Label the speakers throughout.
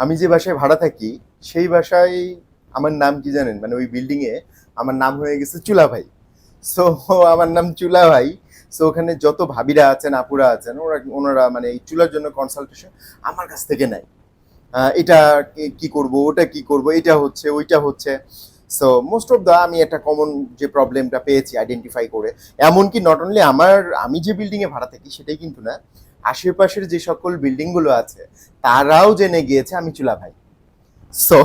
Speaker 1: আমি যে বাসায় ভাড়া থাকি, সেই বাসায় আমার নাম কি জানেন? মানে ওই বিল্ডিং এ আমার নাম হয়ে গেছে চুলা ভাই সো আমার নাম চুলা ভাই সো ওখানে যত ভাবিরা আছেন, আপুরা আছেন, ওরা, ওনারা মানে এই চুলার জন্য কনসালটেশন আমার কাছ থেকে নেয়। এটা কি- করব, ওটা কি করব, এটা হচ্ছে, ওইটা হচ্ছে। সো মোস্ট অফ দা আমি একটা কমন যে প্রবলেমটা পেয়েছি আইডেন্টিফাই করে। এমনকি নট অনলি আমার, আমি যে বিল্ডিংয়ে ভাড়া থাকি, সেটাই কিন্তু না। আশেপাশের যে সকল বিল্ডিংগুলো আছে, তারাও জেনে গিয়েছে আমি চুলা ভাই। So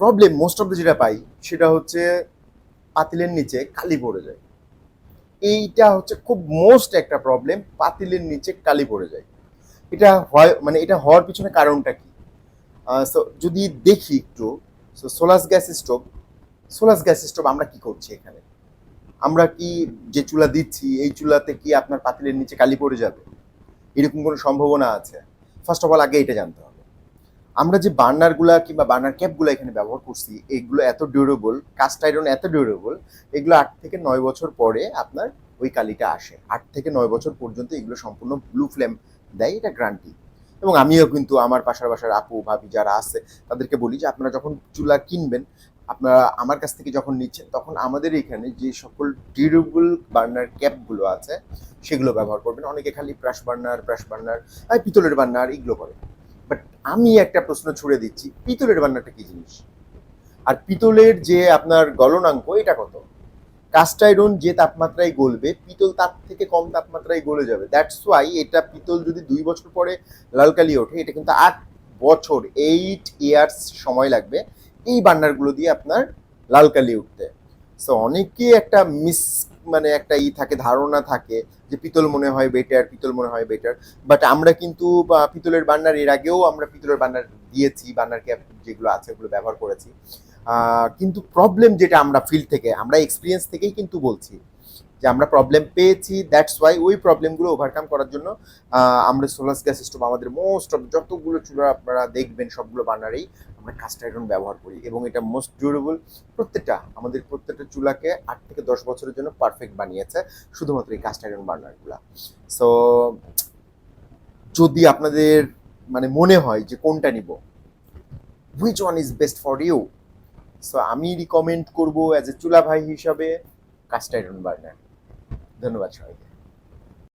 Speaker 1: problem most of the যেটা পাই, সেটা হচ্ছে পাতিলের নিচে কালি পড়ে যায়। এইটা হচ্ছে খুব মোস্ট একটা প্রবলেম পাতিলের নিচে কালি পড়ে যায়। এটা হয় মানে এটা হওয়ার পিছনে কারণটা কি? সো যদি দেখি একটু so Solas gas stove, Solas gas stove আমরা কি করছি এখানে? আমরা কি যে চুলা দিচ্ছি, এই চুলাতে কি আপনার পাতিলের নিচে কালি পড়ে যাবে? এরকম কোনো সম্ভাবনা আছে? ফার্স্ট অফ অল আগে এটা জানতে হবে। আমরা যে বার্নারগুলা কিংবা বার্নার ক্যাপগুলো এখানে ব্যবহার করছি, এগুলো এত ডিউরেবল কাস্ট আয়রন এত ডিউরেবল এগুলো আট থেকে নয় বছর পরে আপনার ওই কালিটা আসে। আট থেকে নয় বছর পর্যন্ত এগুলো সম্পূর্ণ ব্লু ফ্লেম দেয়, এটা গ্রান্টি এবং আমিও কিন্তু আমার পাশার বাসার আপু, ভাবি যারা আছে, তাদেরকে বলি যে আপনারা যখন চুলা কিনবেন আপনারা আমার কাছ থেকে যখন নিচ্ছেন, তখন আমাদের এখানে যে সকল ডিউরেবল বার্নার ক্যাপগুলো আছে, সেগুলো ব্যবহার করবেন। অনেকে খালি ব্রাশ বার্নার ব্রাশ বার্নার পিতলের বার্নার এগুলো করে। বাট আমি একটা প্রশ্ন ছুড়ে দিচ্ছি, পিতলের বার্নারটা কি জিনিস? আর পিতলের যে আপনার গলনাঙ্ক, এটা কত? কাস্ট আয়রন যে তাপমাত্রায় গলবে, পিতল তার থেকে কম তাপমাত্রায় গলে যাবে। দ্যাটস ওয়াই এটা পিতল যদি দুই বছর পরে লালকালি ওঠে, এটা কিন্তু আট বছর এইট ইয়ার্স সময় লাগবে এই বার্নারগুলো দিয়ে আপনার লাল কালি উঠতে। সো অনেকেই একটা মিস মানে একটা ই থাকে, ধারণা থাকে যে পিতল মনে হয় বেটার পিতল মনে হয় বেটার বাট আমরা কিন্তু পিতলের বান্নার, এর আগেও আমরা পিতলের বার্নার দিয়েছি, বান্নার ক্যাপ যেগুলো আছে ওগুলো ব্যবহার করেছি। কিন্তু প্রবলেম যেটা আমরা ফিল্ড থেকে, আমরা এক্সপিরিয়েন্স থেকেই কিন্তু বলছি। যে আমরা প্রবলেম পেয়েছি দ্যাটস ওয়াই ওই প্রবলেমগুলো ওভারকাম করার জন্য আমরা সোলাস গ্যাস স্টোভ আমাদের মোস্ট অফ যতগুলো চুলা আপনারা দেখবেন, সবগুলো বার্নারেই আমরা কাস্ট আয়রন ব্যবহার করি এবং এটা মোস্ট ডিউরেবল প্রত্যেকটা, আমাদের প্রত্যেকটা চুলাকে আট থেকে দশ বছরের জন্য পারফেক্ট বানিয়েছে শুধুমাত্র এই কাস্ট আয়রন বার্নারগুলো সো যদি আপনাদের মানে মনে হয় যে কোনটা নিব which one is best for you so আমি রিকমেন্ড করব অ্যাজ এ চুলা ভাই হিসাবে কাস্ট আয়রন বার্নার ধন্যবাদ সবাইকে।